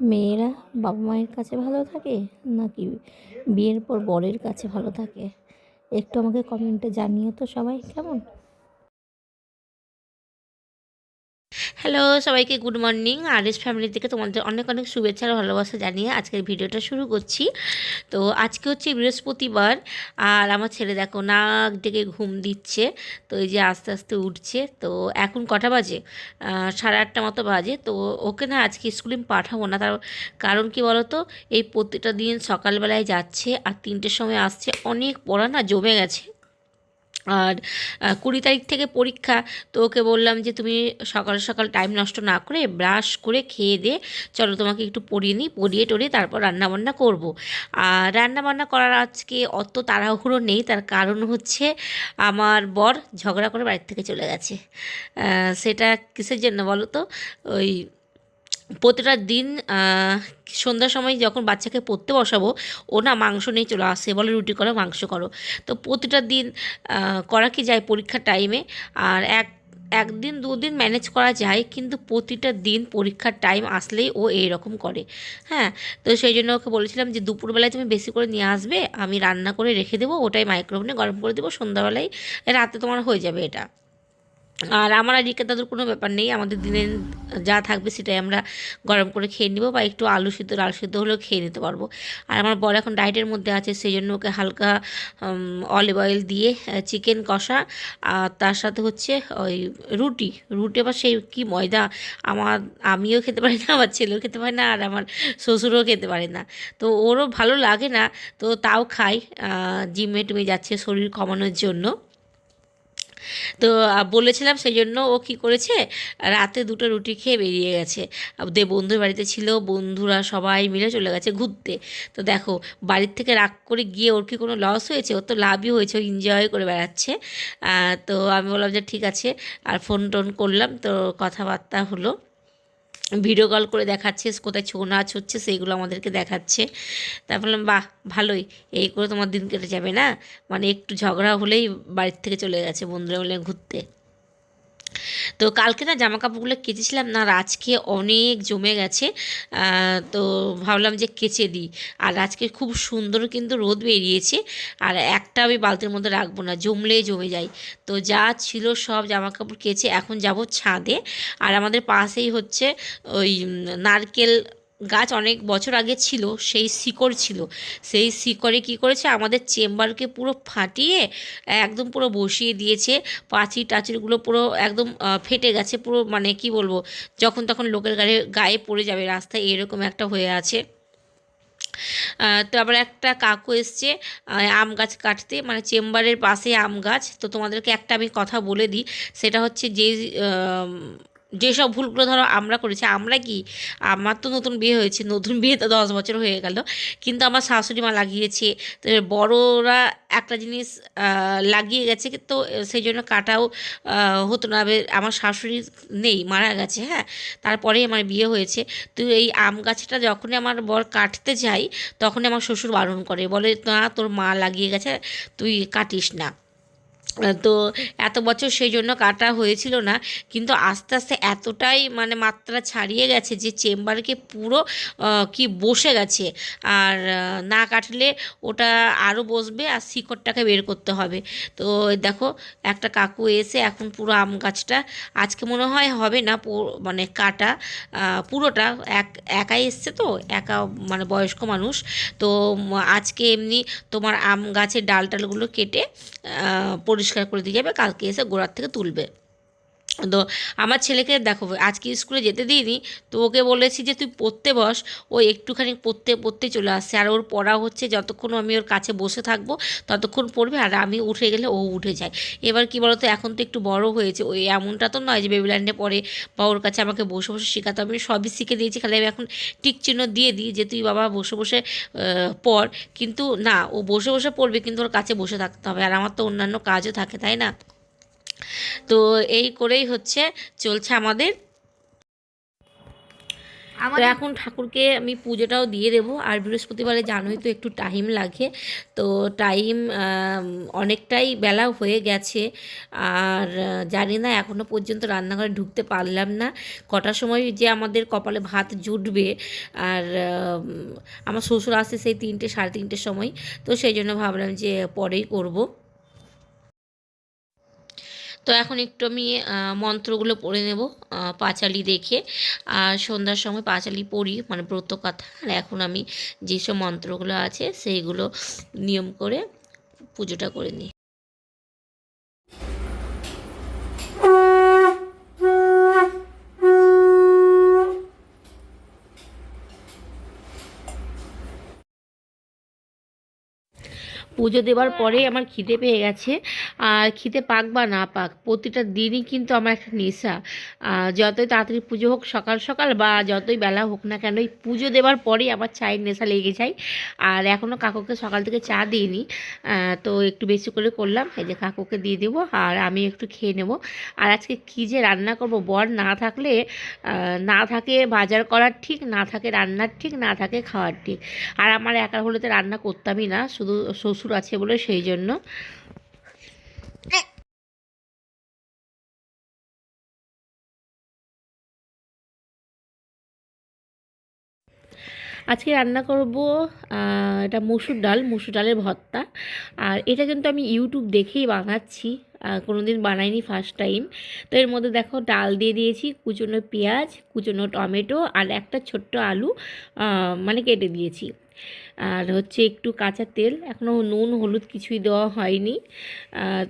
মেয়েরা বাবা মায়ের কাছে ভালো থাকে নাকি বিয়ের পর বরের কাছে ভালো থাকে? একটু আমাকে কমেন্টে জানিয়ে তো সবাই, কেমন? হ্যালো সবাইকে good morning R S family থেকে তোমাদের অনেক অনেক শুভেচ্ছা আর ভালোবাসা জানিয়ে আজকের ভিডিওটা শুরু করছি। তো আজকে হচ্ছে বৃহস্পতিবার, আর আমার ছেলে দেখো নাক ডেকে ঘুম দিচ্ছে, তো এই যে আস্তে আস্তে উঠছে। তো এখন কটা বাজে? সাড়ে আটটা মতো বাজে। তো ওকে না আজকে স্কুলে পাঠাবো না। তার কারণ কি বলতো? এই প্রতিটা দিন সকালবেলায় যাচ্ছে আর তিনটের সময় আসছে। অনেক পড়া না জমে গেছে। আর কুড়ি তারিখ থেকে পরীক্ষা। তো ওকে বললাম যে, তুমি সকাল সকাল টাইম নষ্ট না করে ব্রাশ করে খেয়ে দিয়ে চলো তোমাকে একটু পড়িয়ে নিই পড়িয়ে টড়িয়ে তারপর রান্নাবান্না করব। আর রান্নাবান্না করার আজকে অত তাড়াহুড়ো নেই, তার কারণ হচ্ছে আমার বর ঝগড়া করে বাড়ির থেকে চলে গেছে। সেটা কিসের জন্য বলো তো? ওই প্রতিটা দিন সন্ধ্যার সময় যখন বাচ্চাকে পড়তে বসাবো, ও না মাংস নিয়ে চলে আসে, বলে রুটি করো, মাংস করো। তো প্রতিটা দিন করা কি যায় পরীক্ষার টাইমে আর এক, একদিন, দুদিন ম্যানেজ করা যায়, কিন্তু প্রতিটা দিন পরীক্ষার টাইম আসলেই ও এই রকম করে। হ্যাঁ? তো সেই জন্য ওকে বলেছিলাম যে, দুপুরবেলায় তুমি বেশি করে নিয়ে আসবে, আমি রান্না করে রেখে দেবো, ওটাই মাইক্রোওভেনে গরম করে দেবো, সন্ধ্যাবেলায় রাতে তোমার হয়ে যাবে এটা। আর আমার আর রিকা কোনো ব্যাপার নেই, আমাদের দিনে যা থাকবে সেটাই আমরা গরম করে খেয়ে নিব বা একটু আলু সিদ্ধ, লাল সিদ্ধ হলেও খেয়ে নিতে পারব। আর আমার বর এখন ডায়েটের মধ্যে আছে, সেই জন্য ওকে হালকা অলিভ অয়েল দিয়ে চিকেন কষা, আর তার সাথে হচ্ছে ওই রুটি। রুটি আবার সেই কী ময়দা, আমার, আমিও খেতে পারি না, আমার ছেলেও খেতে পারে না, আর আমার শ্বশুরও খেতে পারে না। তো ওরও ভালো লাগে না, তো তাও খাই জিমে টুমে যাচ্ছে শরীর কমানোর জন্য। তো বলেছিলাম সেই জন্য ও কি করেছে? রাতে দুটো রুটি খেয়ে বেরিয়ে গেছে। দে, বন্ধুর বাড়িতে ছিল, বন্ধুরা সবাই মিলে চলে গেছে ঘুরতে। তো দেখো, বাড়ির থেকে রাগ করে গিয়ে ওর কি কোনো লস হয়েছে? ওর তো লাভই হয়েছে, ও এনজয় করে বেড়াচ্ছে। তো আমি বললাম যে ঠিক আছে, আর ফোন টোন করলাম, তো কথাবার্তা হলো। ভিডিও কল করে দেখাচ্ছে, কোথায় ছৌ নাচ হচ্ছে সেইগুলো আমাদেরকে দেখাচ্ছে। তারপর বললাম, বাহ, ভালোই, এই করে তোমার দিন কেটে যাবে না? মানে একটু ঝগড়া হলেই বাড়ির থেকে চলে গেছে, বন্ধুরা মিলে ঘুরতে। তো কালকে না জামা কাপড়গুলো কেচেছিলাম না আজকে অনেক জমে গেছে। তো ভাবলাম যে কেচে দিই। আর আজকে খুব সুন্দর কিন্তু রোদ বেরিয়েছে, আর একটা আমি বালতির মধ্যে রাখব না জমলেই জমে যায়। তো যা ছিল সব জামা কাপড় কেচে এখন যাব ছাদে। আর আমাদের পাশেই হচ্ছে ওই নারকেল গাছ অনেক বছর আগে ছিল সেই শিকড় ছিল। সেই শিকড়ে কি করেছে? আমাদের চেম্বারকে পুরো ফাটিয়ে একদম পুরো বসিয়ে দিয়েছে। পাঁচির টাচিরগুলো পুরো একদম ফেটে গেছে পুরো মানে কি বলব যখন তখন লোকের গায়ে গায়ে পড়ে যাবে রাস্তায় এরকম একটা হয়ে আছে। আহ, তো আবার একটা কাকু এসছে আম গাছ কাটতে মানে চেম্বারের পাশে আম গাছ। তো তোমাদেরকে একটা আমি কথা বলে দিই সেটা হচ্ছে যে যেসব ভুলগুলো ধরো আমরা করেছি, আমরা কি, আমার তো নতুন বিয়ে হয়েছে, নতুন বিয়ে তো দশ বছর হয়ে গেল, কিন্তু আমার শাশুড়ি মা লাগিয়েছে, তো বড়রা একটা জিনিস লাগিয়ে গেছে তো সেই জন্য কাটাও হতো না আমার শাশুড়ি নেই, মারা গেছে হ্যাঁ তারপরেই আমার বিয়ে হয়েছে, তো এই আম গাছটা যখনই আমার বর কাটতে যাই তখনই আমার শ্বশুর বারণ করে, বলে, না, তোর মা লাগিয়ে গেছে, তুই কাটিস না। তো এত বছর সেই জন্য কাটা হয়েছিল না কিন্তু আস্তে আস্তে এতটাই মানে মাত্রা ছাড়িয়ে গেছে যে চেম্বারকে পুরো কি বসে গেছে। আর না কাটলে ওটা আরও বসবে আর শিকড়টাকে বের করতে হবে। তো দেখো একটা কাকু এসে এখন পুরো আম গাছটা আজকে মনে হয় হবে না মানে কাটা পুরোটা। এক একাই এসছে তো একা মানে বয়স্ক মানুষ। তো আজকে এমনি তোমার আম গাছের ডাল টালগুলো কেটে আহ, পরিষ্কার করে দিয়ে যাবে কালকে এসে গোড়ার থেকে তুলবে। তো আমার ছেলেকে দেখো, আজকে স্কুলে যেতে দিইনি, তো ওকে বলেছি যে তুই পড়তে বস, ও একটুখানি পড়তে পড়তে চলে আসছে। আর ওর পড়া হচ্ছে যতক্ষণ আমি ওর কাছে বসে থাকব, ততক্ষণ পড়বে আর আমি উঠে গেলে ও উঠে যায়। এবার কি বলতো, এখন তো একটু বড় হয়েছে, ওই এমনটা তো নয় যে বেবিল্যান্ডে পড়ে বা ওর কাছে আমাকে বসে বসে শেখাতে আমি সবই শিখে দিয়েছি, খালি আমি এখন টিক চিহ্ন দিয়ে দিই যে তুই বাবা বসে বসে পড়। কিন্তু না, ও বসে বসে পড়বে, কিন্তু ওর কাছে বসে থাকতে হবে। আর আমার তো অন্যান্য কাজও থাকে, তাই না? তো এই করেই হচ্ছে চলছে আমাদের। তো আমাদের এখন ঠাকুরকে আমি পুজোটাও দিয়ে দেবো। আর বৃহস্পতিবারে জানোই তো একটু টাইম লাগে। তো টাইম অনেকটাই বেলা হয়ে গেছে। আর জানি না এখনও পর্যন্ত রান্নাঘরে ঢুকতে পারলাম না। কটার সময় যে আমাদের কপালে ভাত জুটবে। আর আমার শ্বশুর আসে সেই তিনটে সাড়ে তিনটের সময়। তো সেই জন্য ভাবলাম যে পরেই করব। তো এখন একটু আমি মন্ত্রগুলো পড়ে নেব পাঁচালি দেখে। আর সন্ধ্যার সময় পাঁচালি পড়ি মানে ব্রত কথা আর এখন আমি যেসব মন্ত্রগুলো আছে, সেইগুলো নিয়ম করে পুজোটা করে নিই। পুজো দেওয়ার পরে আমার খিদে পেয়ে গেছে। আর খিদে পাক বা না পাক, প্রতিটা দিনই কিন্তু আমার একটা নেশা। যতই তাড়াতাড়ি পুজো হোক, সকাল সকাল বা যতই বেলা হোক না কেন, এই পুজো দেওয়ার পরেই আমার চায়ের নেশা লেগে যায়। আর এখনও কাকুকে সকাল থেকে চা দিইনি। তো একটু বেশি করে করলাম। এই যে কাকুকে দিয়ে দেবো আর আমি একটু খেয়ে নেব। আর আজকে কী যে রান্না করব বর না থাকলে না থাকে বাজার করার ঠিক, না থাকে রান্নার ঠিক, না থাকে খাওয়ার ঠিক। আর আমার একা হলে তো রান্না করতামই না। শুধু শ্বশুর আছে বলে সেই জন্য। আজকে রান্না করব এটা মসুর ডাল, মসুর ডালের ভর্তা। আর এটা কিন্তু আমি ইউটিউব দেখেই বানাচ্ছি। কোনো দিন বানাইনি ফার্স্ট টাইম তো এর মধ্যে দেখো ডাল দিয়ে দিয়েছি, কুচনো পেঁয়াজ, কুচনো টমেটো আর একটা ছোট্ট আলু মানে কেটে দিয়েছি। আর হচ্ছে একটু কাঁচা তেল এখনও নুন, হলুদ কিছুই দেওয়া হয়নি।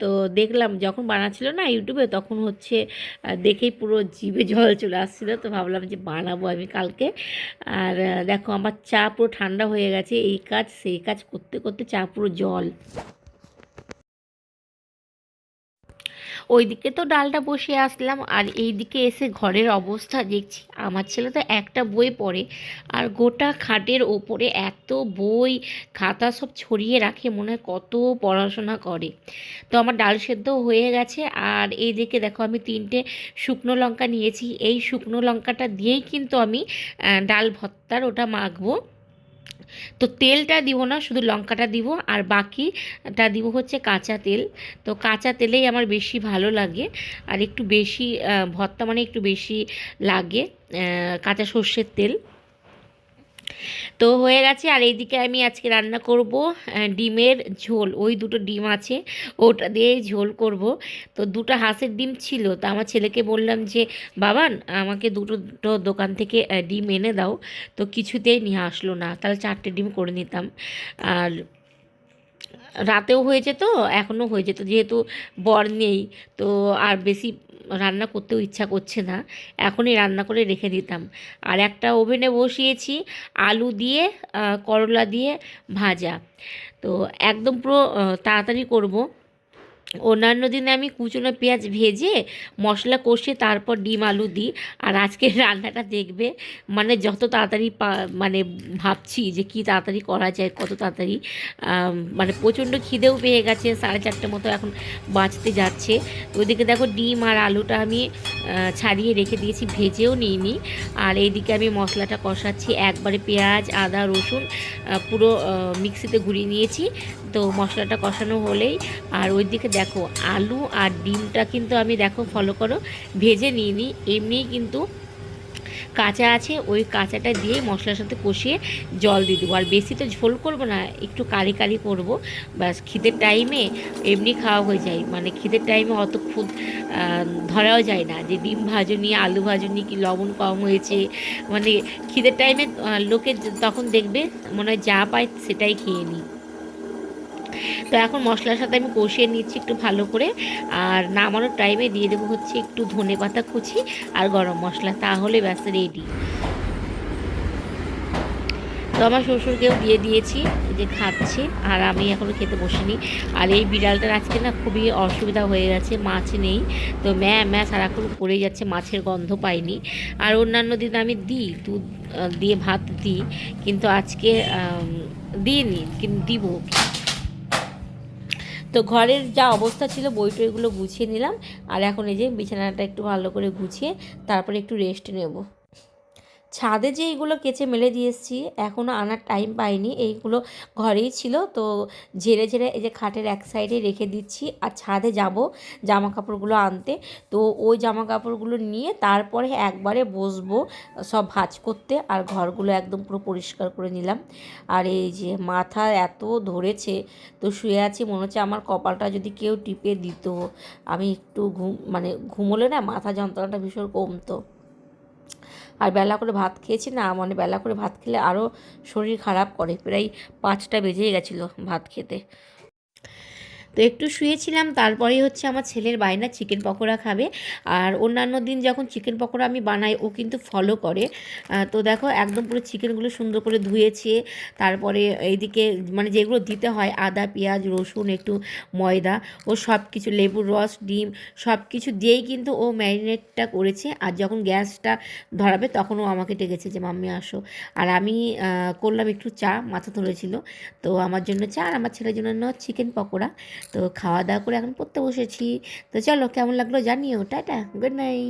তো দেখলাম যখন বানাচ্ছিল না ইউটিউবে, তখন হচ্ছে দেখেই পুরো জিভে জল চলে আসছিল। তো ভাবলাম যে বানাবো আমি কালকে। আর দেখো আমার চা পুরো ঠান্ডা হয়ে গেছে, এই কাজ, সেই কাজ করতে করতে চা পুরো জল। ওইদিকে তো ডালটা বসিয়ে আসলাম, আর এইদিকে এসে ঘরের অবস্থা দেখছি। আমার ছেলে তো একটা বই পড়ে, আর গোটা খাটের ওপরে এত বই, খাতা সব ছড়িয়ে রাখে, মনে হয় কত পড়াশোনা করে। তো আমার ডাল সেদ্ধ হয়ে গেছে, আর এইদিকে দেখো আমি তিনটে শুকনো লঙ্কা নিয়েছি। এই শুকনো লঙ্কাটা দিয়েই কিন্তু আমি ডাল ভর্তার ওটা মাখবো। তো তেলটা দিব না, শুধু লঙ্কাটা দিব, আর বাকিটা দিব হচ্ছে কাঁচা তেল। তো কাঁচা তেলেই আমার বেশি ভালো লাগে, আর একটু বেশি ভর্তা মানে একটু বেশি লাগে কাঁচা সর্ষের তেল। তো হয়ে গেছে। আর এইদিকে আমি আজকে রান্না করব ডিমের ঝোল। ওই দুটো ডিম আছে, ওটা দিয়ে ঝোল করব। তো দুটো হাঁসের ডিম ছিল। তো আমার ছেলেকে বললাম যে বাবান আমাকে দুটো দুটো দোকান থেকে ডিম এনে দাও। তো কিছুতেই নিয়ে আসলো না। তাহলে চারটে ডিম করে নিতাম। আর রাতেও হয়ে যেত, এখনও হয়ে যেত। যেহেতু বর নেই, তো আর বেশি রান্না করতেও ইচ্ছা করছে না, এখনই রান্না করে রেখে দিতাম। আর একটা ওভেনে বসিয়েছি আলু দিয়ে করলা দিয়ে ভাজা। তো একদম পুরো তাড়াতাড়ি করব। অন্যান্য দিনে আমি কুচনো পেঁয়াজ ভেজে মশলা কষে তারপর ডিম, আলু দিই। আর আজকে রান্নাটা দেখবে মানে যত তাড়াতাড়ি মানে ভাবছি যে কি তাড়াতাড়ি করা যায়, কত তাড়াতাড়ি মানে প্রচণ্ড খিদেও পেয়ে গেছে, সাড়ে চারটে মতো এখন বাঁচতে যাচ্ছে। ওইদিকে দেখো ডিম আর আলুটা আমি ছাড়িয়ে রেখে দিয়েছি, ভেজেও নিইনি। আর এইদিকে আমি মশলাটা কষাচ্ছি, একবারে পেঁয়াজ, আদা, রসুন পুরো মিক্সিতে ঘুরিয়ে নিয়েছি। তো মশলাটা কষানো হলেই, আর ওইদিকে দেখো আলু আর ডিমটা কিন্তু আমি দেখো ফলো করো, ভেজে নিইনি। এমনিই কিন্তু কাঁচা আছে, ওই কাঁচাটা দিয়ে মশলার সাথে কষিয়ে জল দিয়ে দেবো। আর বেশি তো ঝোল করব না, একটু কারি কারি করব। ব্যাস, খিদের টাইমে এমনি খাওয়া হয়ে যায়। মানে খিদের টাইমে অত খুদ ধরাও যায় না। যে ডিম ভাজনি আলু ভাজনি কি লবণ কম হয়েছে? মানে খিদের টাইমে লোকে তখন দেখবে মনে হয় যা পায় সেটাই খেয়ে নিই। তো এখন মশলার সাথে আমি কষিয়ে নিচ্ছি একটু ভালো করে। আর নামানোর টাইমে দিয়ে দেবো হচ্ছে একটু ধনে পাতা কুচি আর গরম মশলা, তাহলে ব্যাস রেডি তো আমার শ্বশুরকেও দিয়ে দিয়েছি যে খাচ্ছে, আর আমি এখনও খেতে বসিনি। আর এই বিড়ালটার আজকে না খুবই অসুবিধা হয়ে গেছে, মাছ নেই। তো ম্যা ম্যা সারাক্ষণ পড়ে যাচ্ছে, মাছের গন্ধ পাইনি। আর অন্যান্য দিন আমি দিই, দুধ দিয়ে ভাত দিই, কিন্তু আজকে দিইনি, কিন্তু দিব। তো ঘরের যা অবস্থা ছিল, বই টইগুলো গুছিয়ে নিলাম। আর এখন এই যে বিছানাটা একটু ভালো করে গুছিয়ে, তারপরে একটু রেস্ট নেব। ছাদে যে এইগুলো কেচে মেলে দিয়ে এসেছি এখনও আনার টাইম পাইনি। এইগুলো ঘরেই ছিল, তো ঝেড়ে ঝেড়ে এই যে খাটের এক সাইডে রেখে দিচ্ছি। আর ছাদে যাব জামা কাপড়গুলো আনতে। তো ওই জামা কাপড়গুলো নিয়ে তারপরে একবারে বসবো সব ভাঁজ করতে। আর ঘরগুলো একদম পুরো পরিষ্কার করে নিলাম। আর এই যে মাথা এত ধরেছে, তো শুয়ে আছি। মনে হচ্ছে আমার কপালটা যদি কেউ টিপে দিত। আমি একটু ঘুম মানে ঘুমোলে না মাথা যন্ত্রণাটা ভীষণ কমতো। আর বেলা করে ভাত খেয়েছি না মানে বেলা করে ভাত খেলে আরও শরীর খারাপ করে। প্রায় পাঁচটা বেজেই গেছিল ভাত খেতে। তো একটু শুয়েছিলাম, তারপরেই হচ্ছে আমার ছেলের বায়না চিকেন পকোড়া খাবে। আর অন্যান্য দিন যখন চিকেন পকোড়া আমি বানাই, ও কিন্তু ফলো করে। তো দেখো একদম পুরো চিকেনগুলো সুন্দর করে ধুয়েছে। তারপরে এইদিকে মানে যেগুলো দিতে হয়, আদা, পেঁয়াজ, রসুন, একটু ময়দা, ও সব কিছু লেবুর রস, ডিম সব কিছু দিয়েই কিন্তু ও ম্যারিনেটটা করেছে। আর যখন গ্যাসটা ধরাবে, তখন ও আমাকে ডেকেছে যে, মাম্মি, আসো। আর আমি করলাম একটু চা, মাথা তুলেছিল তো আমার জন্য চা, আর আমার ছেলের জন্য চিকেন পকোড়া। তো খাওয়া দাওয়া করে এখন পড়তে বসেছি। তো চলো, কেমন লাগল জানিও। Tata good night